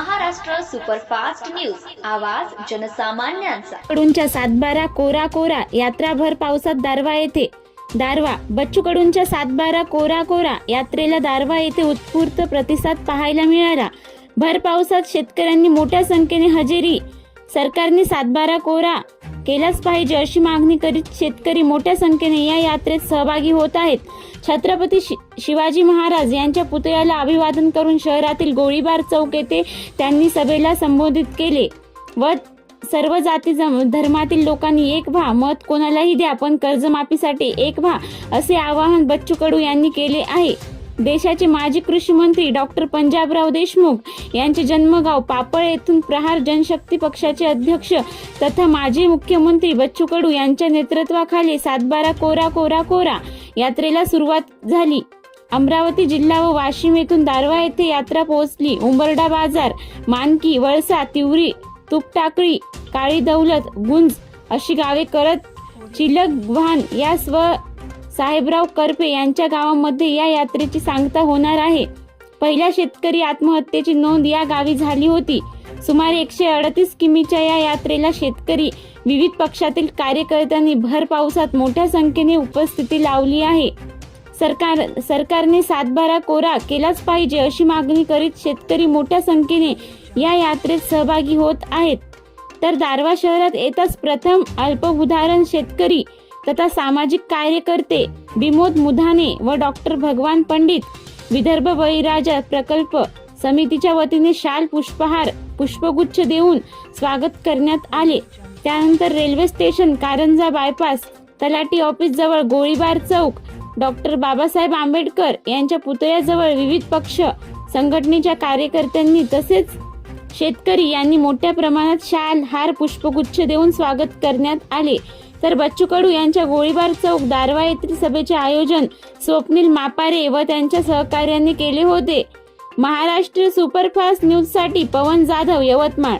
Superfast news. आवाज जनसामान्यांचा. कडूंच्या सातबारा कोरा कोरा. यात्रा भर पावसात दारवा येथे. दारवा. बच्चू कडूंच्या सातबारा कोरा कोरा. यात्रेला दारवा येथे उत्स्फूर्त प्रतिसाद पाहायला मिळाला. भर पावसात शेतकऱ्यांनी मोठ्या संख्येने हजेरी. सरकारने सातबारा कोरा केलाच पाहिजे अशी मागणी करीत शेतकरी मोठ्या संख्येने या यात्रेत सहभागी होत आहेत. छत्रपती शि- शिवाजी महाराज यांच्या पुतळ्याला अभिवादन करून शहरातील गोळीबार चौक येथे त्यांनी सभेला संबोधित केले. व सर्व जाती जम- धर्मातील लोकांनी एक व्हा मत कोणालाही द्या पण कर्जमाफीसाठी एक व्हा असे आवाहन बच्चू कडू यांनी केले आहे. देशाचे माजी कृषी मंत्री डॉक्टर पंजाबराव देशमुख यांचे जन्मगाव पापळ येथून प्रहार जनशक्ती पक्षाचे अध्यक्ष तथा माजी मुख्यमंत्री बच्चू कडू यांच्या नेतृत्वाखाली सातबारा कोरा कोरा कोरा यात्रेला सुरुवात झाली. अमरावती जिल्हा व वाशिम येथून दारवा येथे यात्रा पोहोचली. उंबरडा बाजार मानकी वळसा तिवरी तुपटाकळी काळी दौलत गुंज अशी गावे करत चिलक वाहन या स्व साहेबराव करपे यांच्या गावामध्ये या यात्रेची सांगता होणार आहे. पहिल्या शेतकरी आत्महत्येची नोंद या गावी झाली होती. सुमारे एकशे अडतीस किमीच्या या यात्रेला शेतकरी विविध पक्षातील कार्यकर्त्यांनी भर पावसात मोठ्या संख्येने उपस्थिती लावली आहे. सरकार सरकारने सातबारा कोरा केलाच पाहिजे अशी मागणी करीत शेतकरी मोठ्या संख्येने या यात्रेत सहभागी होत आहेत. तर दारवा शहरात येताच प्रथम अल्पभूधारण शेतकरी तथा सामाजिक कार्यकर्ते विमोद मुधाने व डॉक्टर भगवान पंडित विदर्भ बळीराजा प्रकल्प समितीच्या वतीने शाल पुष्पहार पुष्पगुच्छ देऊन स्वागत करण्यात आले. त्यानंतर रेल्वे स्टेशन कारंजा बायपास तलाठी ऑफिस जवळ गोळीबार चौक डॉक्टर बाबासाहेब आंबेडकर यांच्या पुतळ्याजवळ विविध पक्ष संघटनेच्या कार्यकर्त्यांनी तसेच शेतकरी यांनी मोठ्या प्रमाणात शाल हार पुष्पगुच्छ देऊन स्वागत करण्यात आले. तर बच्चू कडू यांच्या गोळीबार चौक दारवा येथील सभेचे आयोजन स्वप्नील मापारे व त्यांच्या सहकार्यांनी केले होते. महाराष्ट्र सुपरफास्ट न्यूजसाठी पवन जाधव यवतमाळ.